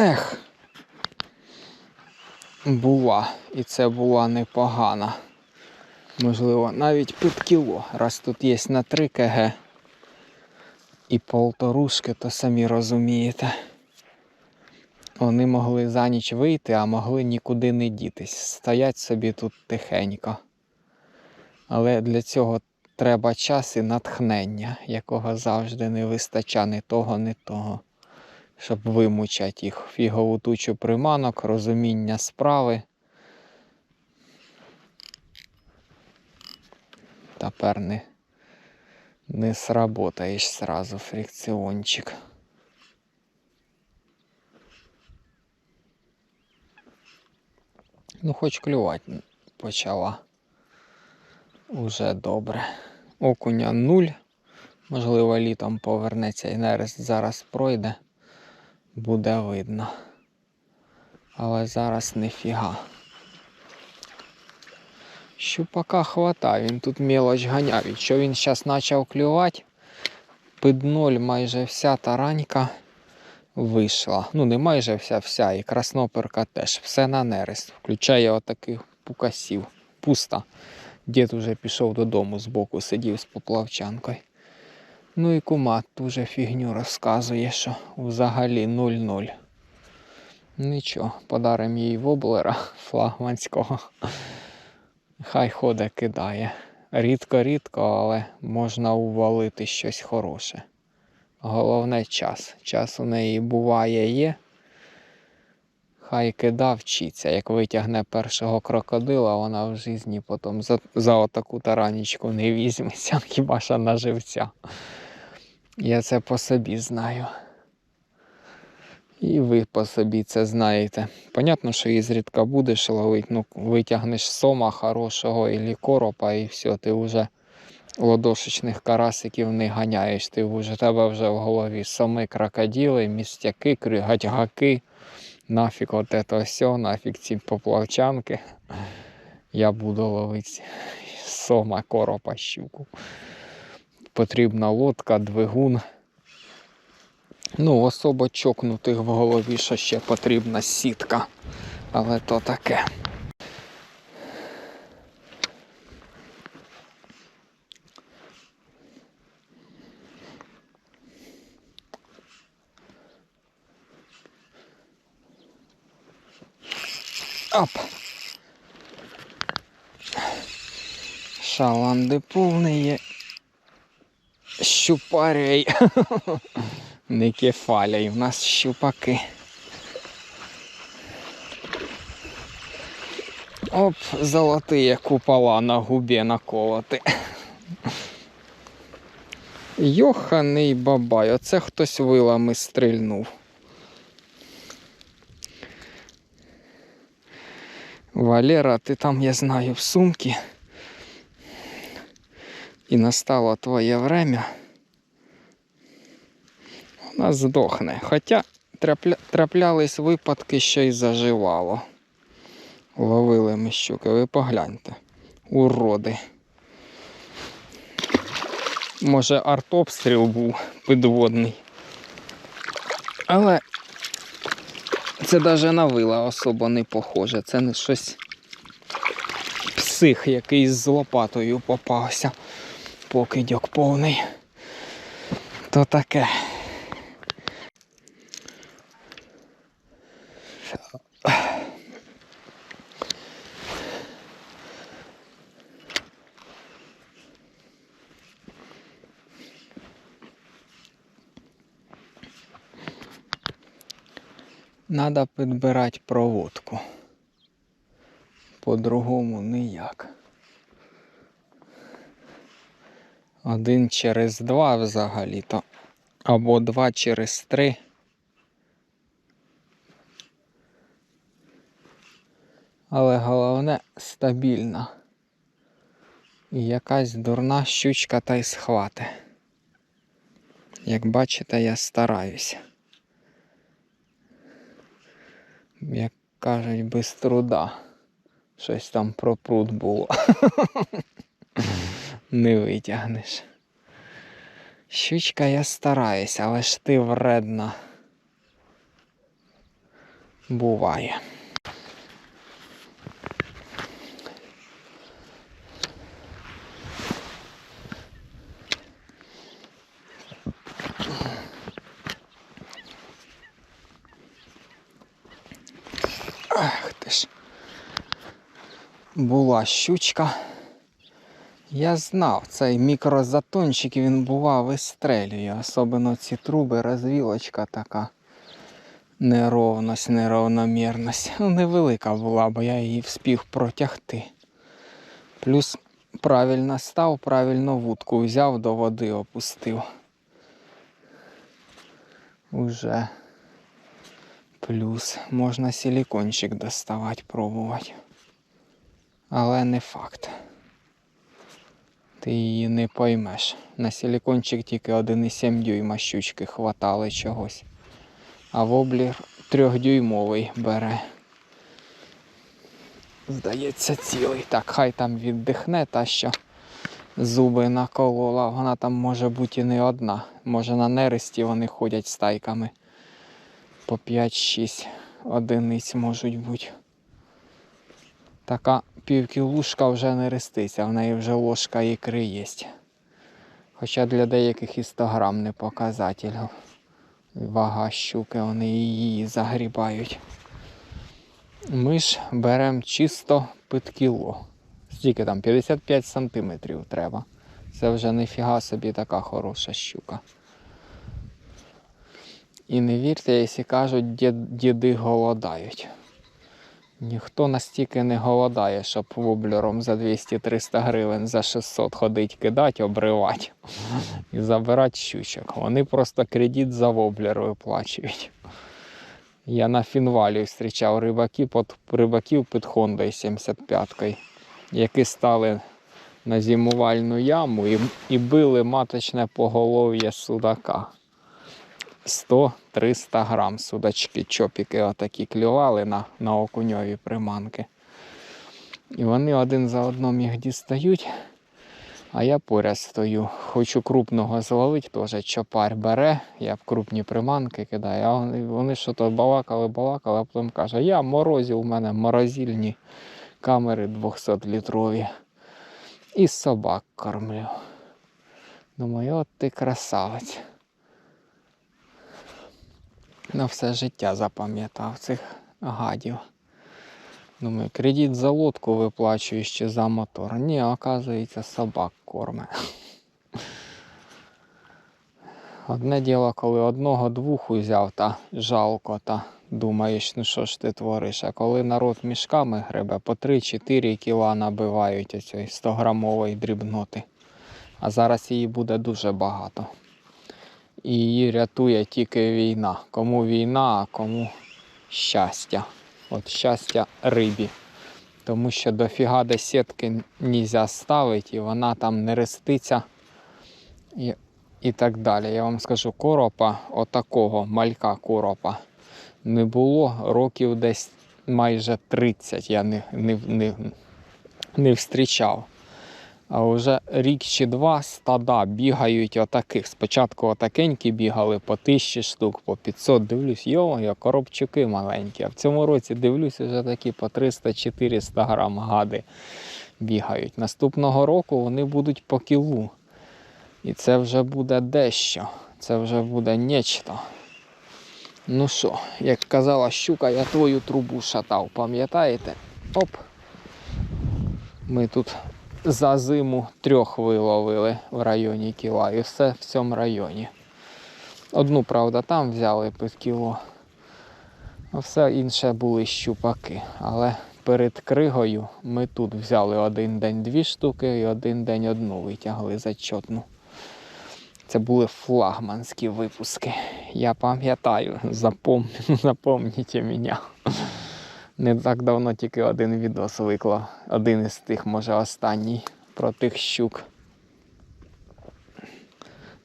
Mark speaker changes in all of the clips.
Speaker 1: Ех. Була. І це була непогана. Можливо, навіть під кіло. Раз тут є на 3 кг і полторушки, то самі розумієте. Вони могли за ніч вийти, а могли нікуди не дітись. Стоять собі тут тихенько. Але для цього треба час і натхнення, якого завжди не вистачає ні того, ні того. Щоб вимучати їх фігову тучу приманок, розуміння справи. Тепер не, не сработаєш сразу фрикціончик. Ну, хоч клювати почала. Уже добре. Окуня нуль. Можливо, літом повернеться і нерест зараз пройде. Буде видно. Але зараз ніфіга. Щупака хватає, він тут мелоч ганяв. Якщо він зараз почав клювати, під ноль майже вся таранька вийшла. Ну, не майже вся вся, і красноперка теж. Все на нерест. Включає отаких пукасів. Пусто. Дід уже пішов додому збоку, сидів з поплавчанкою. Ну і кума дуже фігню розказує, що взагалі 0-0. Нічого, подаримо їй воблера флагманського. Хай ходе кидає. Рідко-рідко, але можна увалити щось хороше. Головне час. Час у неї буває є. Хай кида вчиться. Як витягне першого крокодила, вона в житті потім за, за отаку таранічку не візьметься, хіба що на живця. Я це по собі знаю. І ви по собі це знаєте. Понятно, що її зрідка будеш ловити, ну витягнеш сома хорошого і коропа, і все, ти вже ладошечних карасиків не ганяєш. Ти вже тебе вже в голові соми, крокодили, містяки, кригатьгаки. Нафіг от це все, нафіг ці поплавчанки. Я буду ловити сома, коропа, щуку. Потрібна лодка, двигун. Ну, особо чокнутих в голові, що ще потрібна сітка. Але то таке. Оп. Шаланди повний є. Щупарей. Не кефаля, в нас щупаки. Оп, золотые купола на губі наколоти. Йоханий бабай, оце хтось вилами стрільнув. Валера, ти там, я знаю, в сумці. І настало твоє время. Вона здохне. Хоча трапля... траплялись випадки, що й заживало. Ловили ми щуки, ви погляньте. Уроди. Може артобстріл був підводний. Але це навіть на вила особо не похоже. Це не щось псих, який з лопатою попався. Покидьок повний. То таке. Надо підбирати проводку. По-другому ніяк. Один через два взагалі-то. Або два через три. Але головне стабільна. І якась дурна щучка та й схвати. Як бачите, я стараюся. Як кажуть, без труда. Щось там про пруд було. Не витягнеш. Щучка я стараюся, але ж ти вредна. Буває. Ах ти ж. Була щучка. Я знав, цей мікрозатончик він бува вистрелює, особливо ці труби, розвілочка така. Неровність, неравномірність. Ну, невелика була, бо я її вспів протягти. Плюс правильно став, правильно вудку взяв, до води опустив. Уже плюс можна силікончик доставати, пробувати. Але не факт. Ти її не поймеш. На силікончик тільки 1,7 дюйма щучки хватали чогось. А воблір трьохдюймовий бере. Здається, цілий. Так, хай там віддихне та що зуби наколола. Вона там може бути і не одна. Може на нересті вони ходять стайками. По 5-6 одиниць можуть бути. Така півкілушка вже не реститься, в неї вже ложка ікри є. Хоча для деяких і 100 грам не показатель. Вага щуки, вони її загрібають. Ми ж беремо чисто під кіло. Скільки там? 55 сантиметрів треба. Це вже ніфіга собі така хороша щука. І не вірте, якщо кажуть, дід, діди голодають. Ніхто настільки не голодає, щоб воблером за 200-300 гривень за 600 ходить, кидати, обривати і забирати щучок. Вони просто кредит за воблер виплачують. Я на фінвалі зустрічав рибаків під, рибаків під Хондою 75-кою, які стали на зимувальну яму і, і били маточне поголов'я судака. 100-300 грам судачки, чопіки отакі клювали на, на окуньові приманки. І вони один за одним їх дістають, а я поряд стою. Хочу крупного зловити, теж чопар бере, я в крупні приманки кидаю, а вони, вони що то балакали, балакали, а потім каже, я морозів, у мене морозильні камери 200-літрові. І собак кормлю. Думаю, от ти красавець. На все життя запам'ятав цих гадів. Думаю, кредит за лодку виплачую ще за мотор. Ні, оказується, собак корме. Одне діло, коли одного-двох узяв, та жалко, та думаєш, ну що ж ти твориш. А коли народ мішками гребе, по 3-4 кіла набивають оцієї 100-грамової дрібноти. А зараз її буде дуже багато і її рятує тільки війна. Кому війна, а кому щастя. От щастя рибі. Тому що дофіга де сітки нельзя ставити, і вона там не реститься і, і так далі. Я вам скажу, коропа, отакого малька коропа не було років десь майже 30 я не, не, не, не встрічав. А вже рік чи два стада бігають отаких. Спочатку отакенькі бігали по тисячі штук, по 500. Дивлюсь, йо, коробчуки маленькі. А в цьому році дивлюсь, вже такі по 300-400 грам гади бігають. Наступного року вони будуть по кілу. І це вже буде дещо. Це вже буде нечто. Ну що, як казала щука, я твою трубу шатав, пам'ятаєте? Оп. Ми тут за зиму трьох виловили в районі кіла і все в цьому районі. Одну, правда, там взяли під кіло, а все інше були щупаки. Але перед кригою ми тут взяли один день дві штуки і один день одну витягли зачетну. Це були флагманські випуски. Я пам'ятаю, запом... запомніть мене. Не так давно тільки один відос виклав. Один із тих, може, останній про тих щук.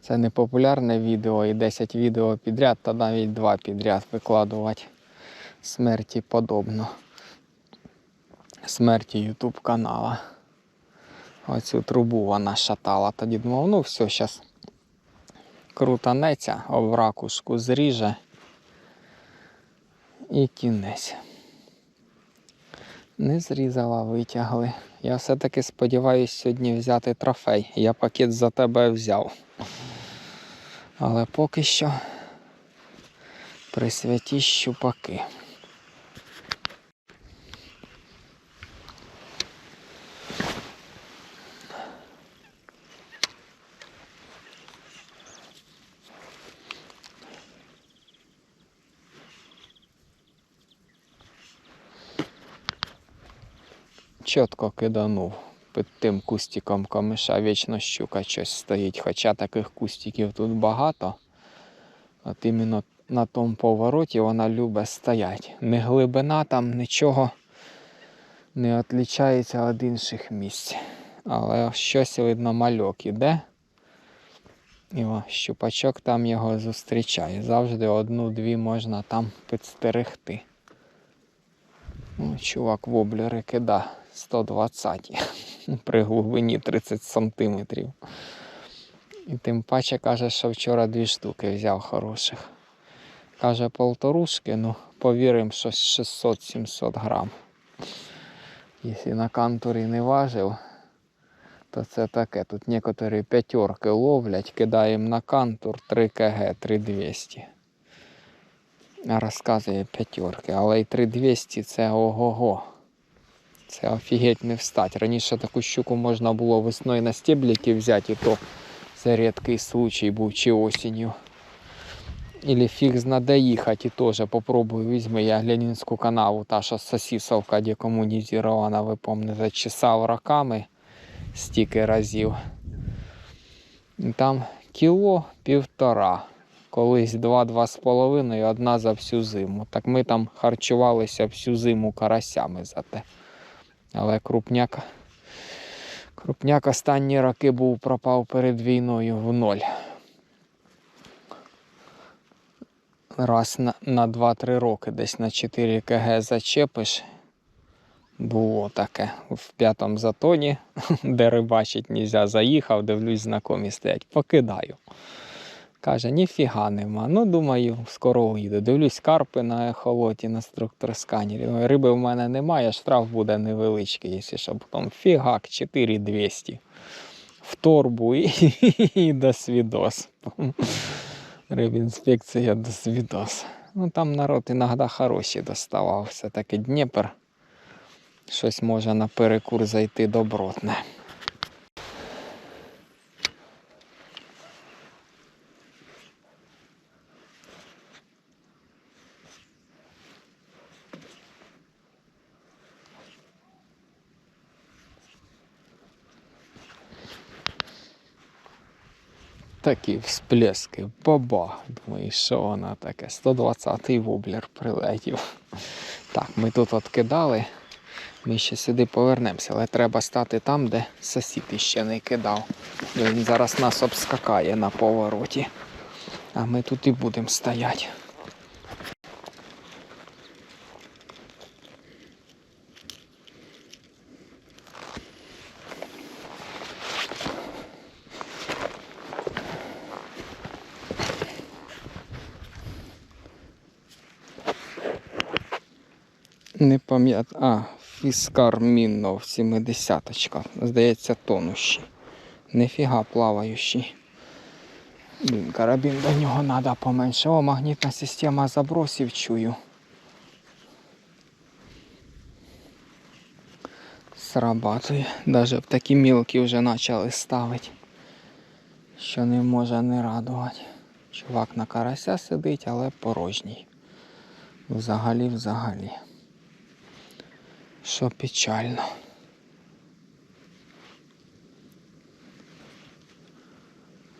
Speaker 1: Це не популярне відео і 10 відео підряд, та навіть два підряд викладувати. Смерті подобно. Смерті Ютуб канала. Оцю трубу вона шатала. Тоді думав, ну все, зараз крутанеться, об ракушку зріже І кінець. Не зрізала, витягли. Я все-таки сподіваюся сьогодні взяти трофей. Я пакет за тебе взяв. Але поки що присвяті щупаки. Чітко киданув під тим кустиком камиша вічно щука щось стоїть. Хоча таких кустиків тут багато. От іменно на тому повороті вона любить стоять. Не глибина там нічого не відрізняється від інших місць. Але щось видно мальок іде. І о, щупачок там його зустрічає. Завжди одну-дві можна там підстерегти. Ну, чувак воблери кида 120 при глибині 30 сантиметрів. І тим паче каже, що вчора дві штуки взяв хороших. Каже, полторушки, ну повіримо, що 600-700 грам. Якщо на кантурі не важив, то це таке. Тут некоторі п'ятерки ловлять, кидаємо на кантур 3 кг, 3200. Розказує п'ятерки, але й 3200 це ого-го. Це офігеть не встать. Раніше таку щуку можна було весною на стебліки взяти, і то це рідкий случай був чи осінню. Или фіг зна де їхати, теж попробую візьми я Глянінську канаву, та що сосісовка декомунізована, ви пам'ятаєте, чесав роками стільки разів. Там кіло півтора. Колись два-два з половиною, одна за всю зиму. Так ми там харчувалися всю зиму карасями зате. Але крупняк, крупняк останні роки був пропав перед війною в ноль. Раз на, на 2-3 роки десь на 4 кг зачепиш. Було таке в п'ятому затоні, де рибачить нельзя, заїхав, дивлюсь, знакомі стоять, покидаю. Каже, ніфіга нема. Ну, думаю, скоро уїду. Дивлюсь карпи на ехолоті, на структор сканері. Риби в мене немає, штраф буде невеличкий, якщо що. Потім фігак 4200 в торбу і, і до свідос. Рибінспекція до свідос. Ну там народ іноді хороші доставав. Все-таки Дніпр. Щось може на перекур зайти добротне. Такі всплески, баба. Думаю, що вона таке? 120-й воблер прилетів. Так, ми тут откидали. Ми ще сюди повернемося, але треба стати там, де сусід іще не кидав. Він зараз нас обскакає на повороті. А ми тут і будемо стояти. Не пам'ятаю. А, фіскар Міннов 70-очка. Здається, тонущий. Нефіга плаваючий. Блін, карабін до нього треба поменше. О, магнітна система забросів чую. Срабатує. Даже в такі мілкі вже почали ставити. Що не може не радувати. Чувак на карася сидить, але порожній. Взагалі, взагалі. Що печально.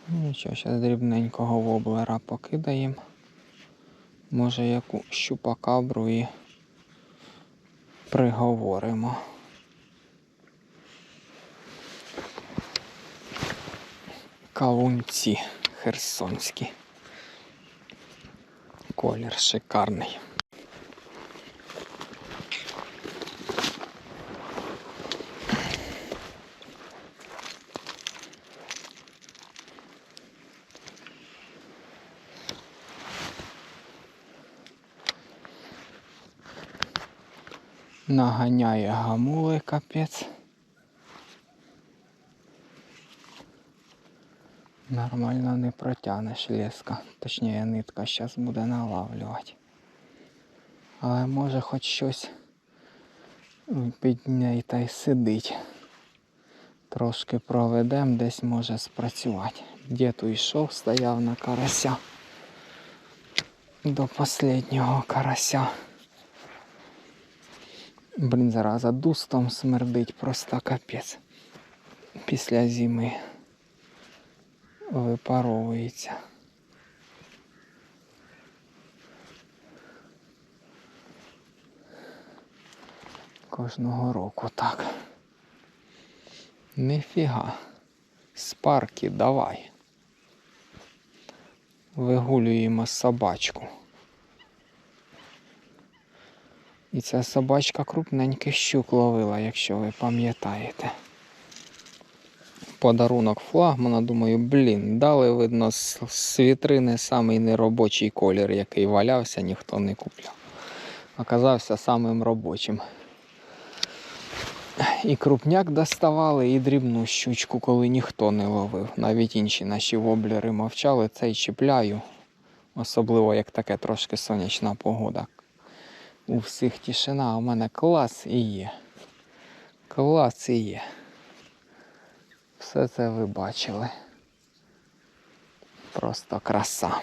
Speaker 1: Ну, Нічого, зараз дрібненького воблера покидаємо. Може яку щупакабру і приговоримо. Кавунці херсонські. Колір шикарний. Наганяє гамули капець. Нормально не протягнеш леска. Точніше нитка зараз буде налавлювати. Але може хоч щось під неї та й сидить. Трошки проведем, десь може спрацювати. Дід йшов, стояв на карася. До останнього карася. Блін, зараза дустом смердить просто капець. Після зими випаровується. Кожного року так. Нифіга. Спарки давай. Вигулюємо собачку. І ця собачка крупненький щук ловила, якщо ви пам'ятаєте. Подарунок флагмана, думаю, блін, дали, видно, з, вітрини самий неробочий колір, який валявся, ніхто не купляв. Оказався самим робочим. І крупняк доставали, і дрібну щучку, коли ніхто не ловив. Навіть інші наші воблери мовчали, цей чіпляю. Особливо як таке трошки сонячна погода. У всіх тишина, у мене клас і є. Клас і є. Все це ви бачили. Просто краса.